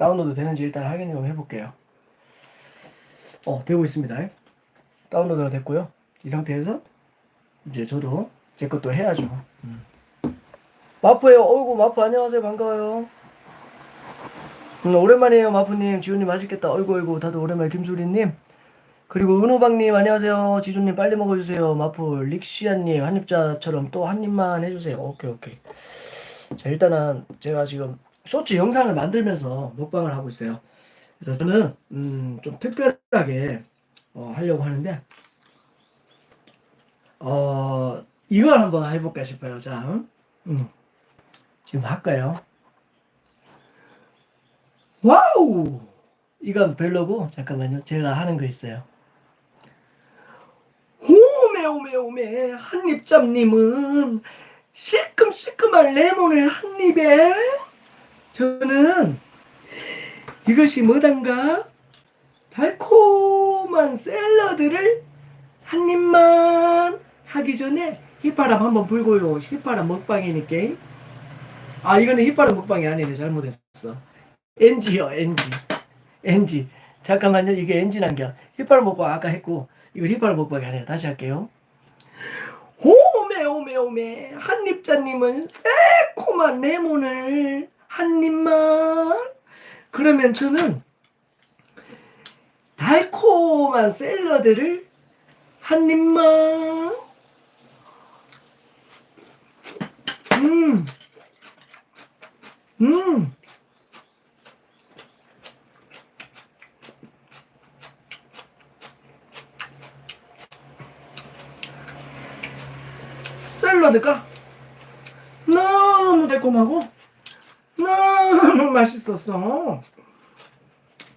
다운로드 되는지 일단 확인 좀 해볼게요. 어, 되고 있습니다. 다운로드가 됐고요. 이 상태에서 이제 저도 제 것도 해야죠. 음. 마프예요. 어이구 마프 안녕하세요. 반가워요. 음, 오랜만이에요. 마프님, 지훈님 맛있겠다. 어이구 어이구 다들 오랜만에 김수리님. 그리고 은호박님 안녕하세요. 지준님 빨리 먹어주세요. 마프 릭시아님 한입자처럼 또 한 입만 해주세요. 오케이 오케이. 자 일단은 제가 지금 쇼츠 영상을 만들면서 먹방을 하고 있어요. 그래서 저는 음, 좀 특별하게 어, 하려고 하는데 어 이걸 한번 해볼까 싶어요. 자, 음, 지금 할까요? 와우! 이건 별로고 잠깐만요. 제가 하는 거 있어요. 오메 오메 오메 한입잡님은 시큼시큼한 레몬을 한 입에 저는 이것이 뭐단가? 달콤한 샐러드를 한 입만 하기 전에 휘파람 한번 불고요. 휘파람 먹방이니까. 아 이거는 휘파람 먹방이 아니네. 잘못했어. NG요 NG NG 잠깐만요. 이게 NG 난겨. 휘파람 먹방 아까 했고 이거 휘파람 먹방이 아니라 다시 할게요. 오메 오메 오메 한입자님은 새콤한 레몬을 한 입만. 그러면 저는 달콤한 샐러드를 한 입만. 음, 음. 샐러드가 너무 달콤하고 너무 맛있었어.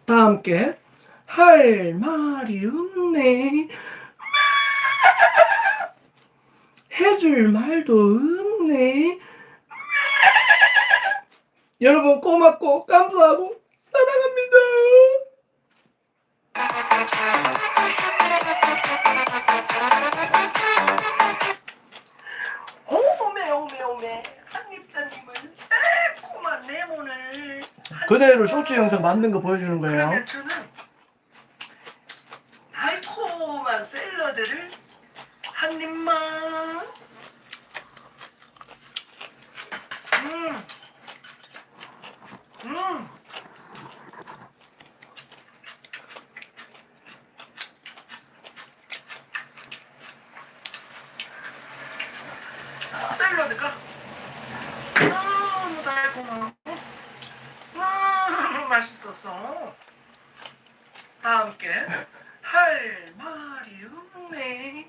다 함께 할 말이 없네. 해줄 말도 없네. 여러분 고맙고 감사하고 그대로 쇼츠 영상 만든 거 보여주는 거예요. 그러면 저는 달콤한 샐러드를 한 입만 음. 음. 샐러드가 너무 달콤하고 너무 맛있었어. 다 함께 할 말이 없네.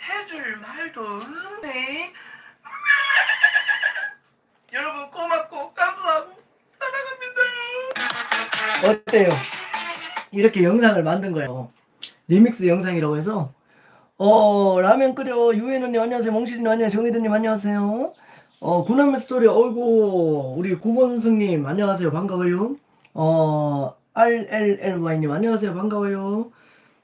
해줄 말도 없네. 여러분 고맙고 감사하고 사랑합니다. 어때요? 이렇게 영상을 만든 거예요. 리믹스 영상이라고 해서 어 라면 끓여 언니 안녕하세요 몽실이님 안녕하세요 정희드님 안녕하세요 어 구남매 스토리. 어이구 우리 구본승님 안녕하세요. 반가워요. 어 RLLY님 안녕하세요. 반가워요.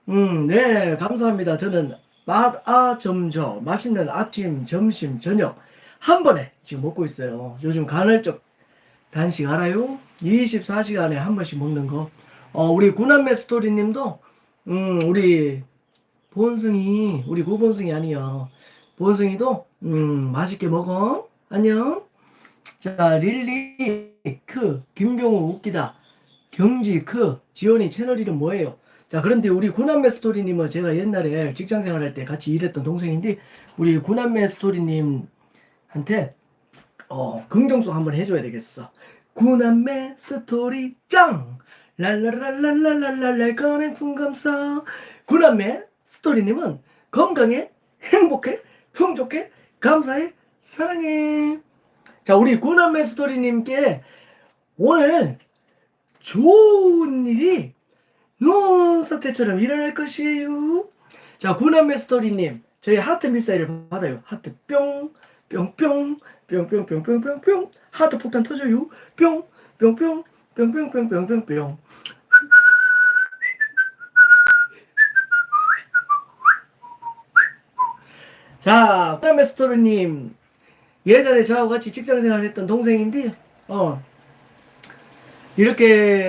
음 네 감사합니다. 저는 맛아 점저 맛있는 아침 점심 저녁 한 번에 지금 먹고 있어요. 요즘 간헐적 단식 알아요? 24시간에 한 번씩 먹는 거. 어, 우리 구남매 스토리님도 음 우리 본승이 우리 고본승이 아니야. 본승이도 음 맛있게 먹어. 안녕. 자 릴리 크 김병우 웃기다. 경지 크 지원이 채널 이름 뭐예요? 자 그런데 우리 구남매 스토리님은 제가 옛날에 직장 생활할 때 같이 일했던 동생인데 우리 구남매 스토리님한테 어 긍정송 한번 해줘야 되겠어. 구남매 스토리 짱 랄랄랄랄랄랄랄 꺼낸 풍감사 구남매 스토리님은 건강해, 행복해, 풍족해, 감사해, 사랑해. 자, 우리 구남매 스토리님께 오늘 좋은 일이 논사태처럼 일어날 것이에요. 자, 구남매 스토리님, 저희 하트 미사일을 받아요. 하트 뿅, 뿅뿅, 뿅뿅뿅뿅뿅뿅, 하트 폭탄 터져요. 뿅, 뿅뿅, 뿅뿅뿅뿅뿅뿅. 자, 부담메스토르님 예전에 저하고 같이 직장 생활 했던 동생인데, 어, 이렇게